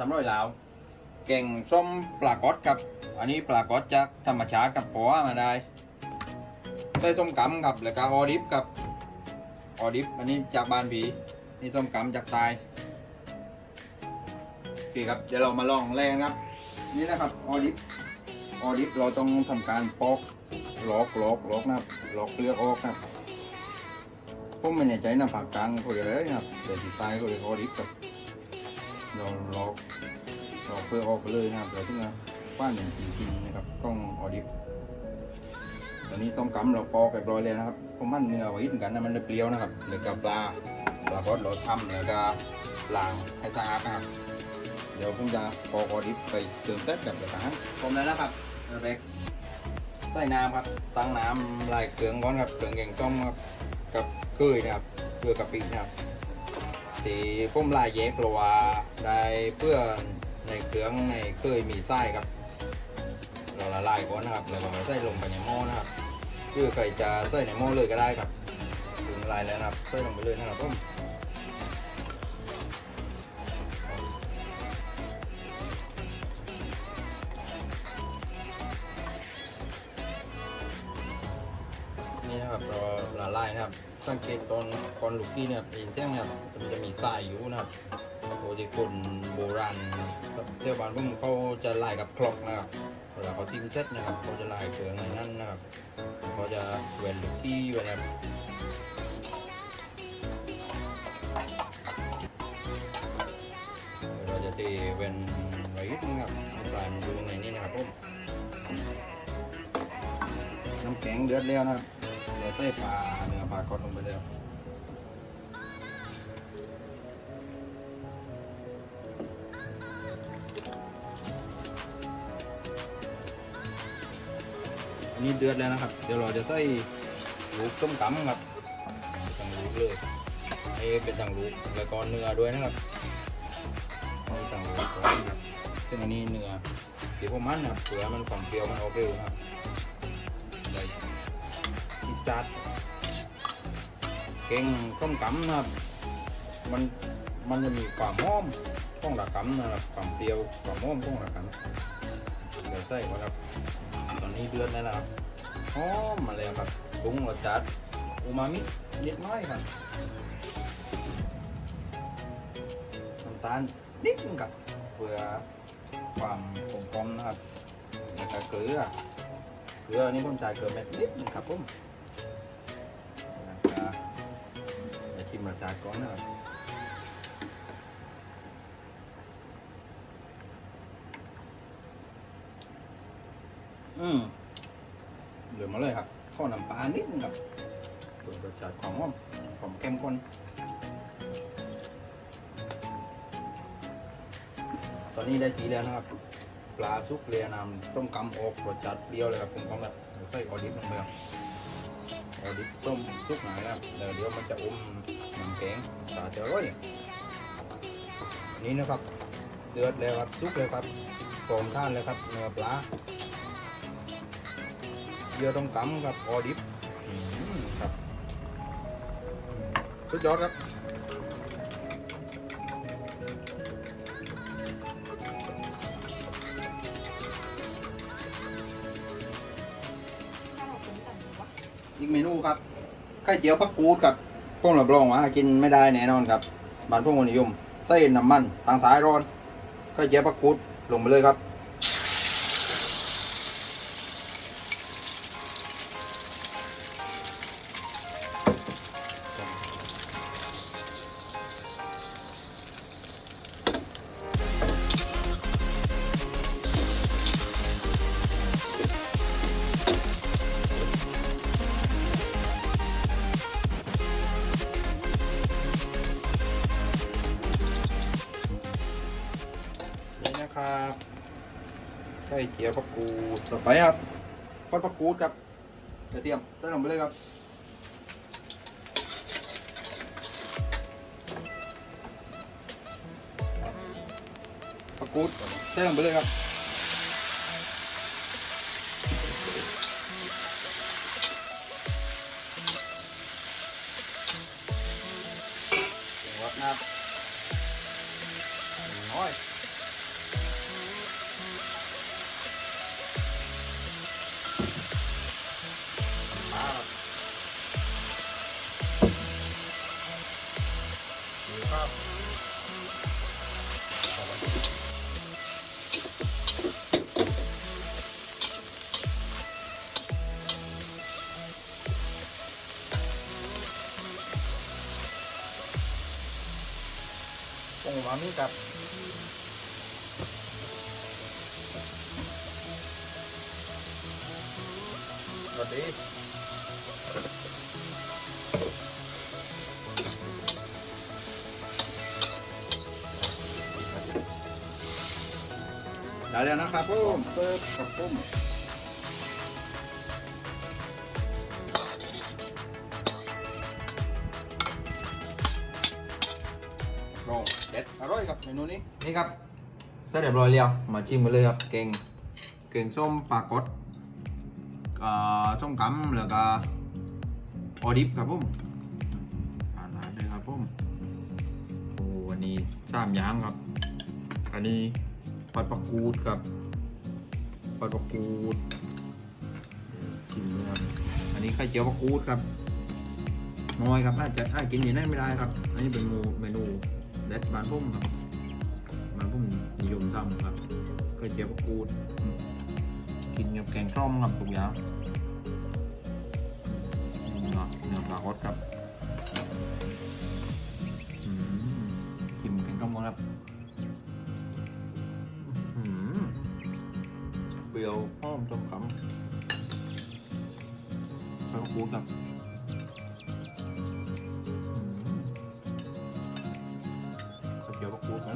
ทำร้อยลาวเก่งส้มปลากดครับ อันนี้ปลากดจากธรรมชาติกับปัวมาได้ใส่ส้มกำครับแล้วก็ออดิฟกับออดิฟอันนี้จากบ้านผีนี่ส้มกำจากตายโอเคครับเดี๋ยวเรามาลองแรงครับ นี่นะครับออดิฟออดิฟเราต้องทำการปอกลอกลอกลอกนะครับลอกเปลือกออกนะครับผมไม่แน่ใจนะภาคกลางเขาเรียนะครับแต่ที่ต้เขาเรียออดิฟครับ เราลอกลอกเปลือออกไปเลยนะครับเดี๋ยวถึงจะป้านอย่างจริงๆนะครับต้องออดิฟตอนนี้ส้มกำเราปอกเรียบร้อยแล้วนะครับผมมันเนื้อไว้เหมือนกันนะมันเลยเปรี้ยวนะครับเหลือกับปลาปลาก็เราทำแล้วก็ล้างให้สะอาดนะครับ เดี๋ยวผมจะปอกออดิฟไปเติมเต็ดกับกระถางผมแล้วนะครับเบกใส่น้ำครับตั้งน้ำลายเกลืองก้อนครับเกลืองแกงต้มครับกับเกลือนะครับเกลือกะปินะครับ ที่มลายแยกเพราะว่าได้เพื่อในเครื่องในเกลือมีไส้ครับ เราละลายก่อนนะครับแล้วก็ใส่ลงไปในหม้อนะครับเพื่อใครจะใส่ในหม้อเลยก็ได้ครับถึงละลายแล้วนะครับใส่ลงไปเลยนะครับผมนี่นะครับเราละลายนะครับ สังเกตตอนตอนลูกกี้เนี่ยเห็นเสียงเนี่ยมันจะมีทรายอยู่นะครับโดยที่คนโบราณเที่ยวบ้านพวกเขาจะลายกับคลอกนะครับเวลาเขาทิ้งเซ็ตนะครับเขาจะลายเกลือในนั้นนะครับเขาจะเวนลูกกี้ไว้นะครับเราจะตีเวนไว้นิดนึงครับให้ปลายมันอยู่ในนี้นะครับผมน้ำแข็งเดือดแล้วนะครับ ใส่ปลาเนื้อปลากดลงไปแล้วอันนี้เดือดแล้วนะครับ เดี๋ยวเราจะใส่ลูกต้มตำครับตังลูกเลยให้เป็นตังลูกแล้วก็เนื้อด้วยนะครับเอาตังลูกก่อนนะครับซึ่งอันนี้เนื้อที่ผมมันนะเผื่อมันความเปรี้ยวมันออกเร็วนะครับ จัดเก่งต้มกำนะครับ มันมันจะมีความหอมของระกำนะครับความเปรี้ยวความหอมของระกำเดี๋ยวใส่ก่อนครับ ตอนนี้เดือดแล้วนะครับหอมมาแล้วครับปรุงรสจัดอูมามินิดน้อยครับน้ำตาลนิดนึงครับเพื่อความกลมกลมนะครับแล้วก็เกลือเกลือนี่ผมใส่เกลือเม็ดนิดนึงครับผม มรสชาติก่อนนะครับอืมเหลือมาเลยครับข้อน้ำปลานิดนึงครับเพื่อรสชาติความหอมความเข้มข้นตอนนี้ได้ทีแล้วนะครับ ปลาซุกเรียนำต้มกำออกรสจัดเปรี้ยวเลยครับผมก็แบบใส่ออดิบลงไปครับ ออดิบต้มทุกหน่อยครับเดี๋ยวเดี๋ยวมันจะอมน้ำแกงตาจะอร้อยนี่นะครับเดือดแล้วครับซุกเลยครับพร้อมทานเลยครับเนื้อปลาเยอะต้มกำครับออดิบครับสุดยอดครับ อีกเมนูครับไข่เจียวผักกูดกับพวกรับรองว่ากินไม่ได้แน่นอนครับบ้านพวกคนนิยมเส้น้ำมันทางสายร้อนไข่เจียวผักกูดลงไปเลยครับ ไข่เจียวผักกูดต่อไปครับทอดผักกูดครับกระเทียมใส่ลงไปเลยครับผักกูดใส่ลงไปเลยครับ อนนี้กับสวัสดีได้แล้วนะครับปุ้มเปิดกับปุ้ม อยกับเมนูนี้นี่ครับเสร็จเรียบร้อยแล้วมาชิมกันเลยครับเก่งเก่งส้มปลากดอ่าส้มกำแล้วก็ออดิฟครับผมอ่านร้านเลยครับผมโอ้วันนี้สามอย่างครับ อันนี้ปลาปลากูดครับปลาปลากูดชิมเลยครับอันนี้ไข่เจียวปลากูดครับน้อยครับน่าจะน่ากินอย่างนั้นไม่ได้ครับ อันนี้เป็นเมนูเมนู เด็ดบานพุ่มครับบานพุ่มนิยมทำครับไข่เจียวกูดกินกับแกงส้มครับทุกอย่างเนาะเนื้อปลาคดครับชิมแกงส้มก่อนครับเปรี้ยวหอมต้มขำแล้วก็คูดครับ ข้าวเกี๊ยวก็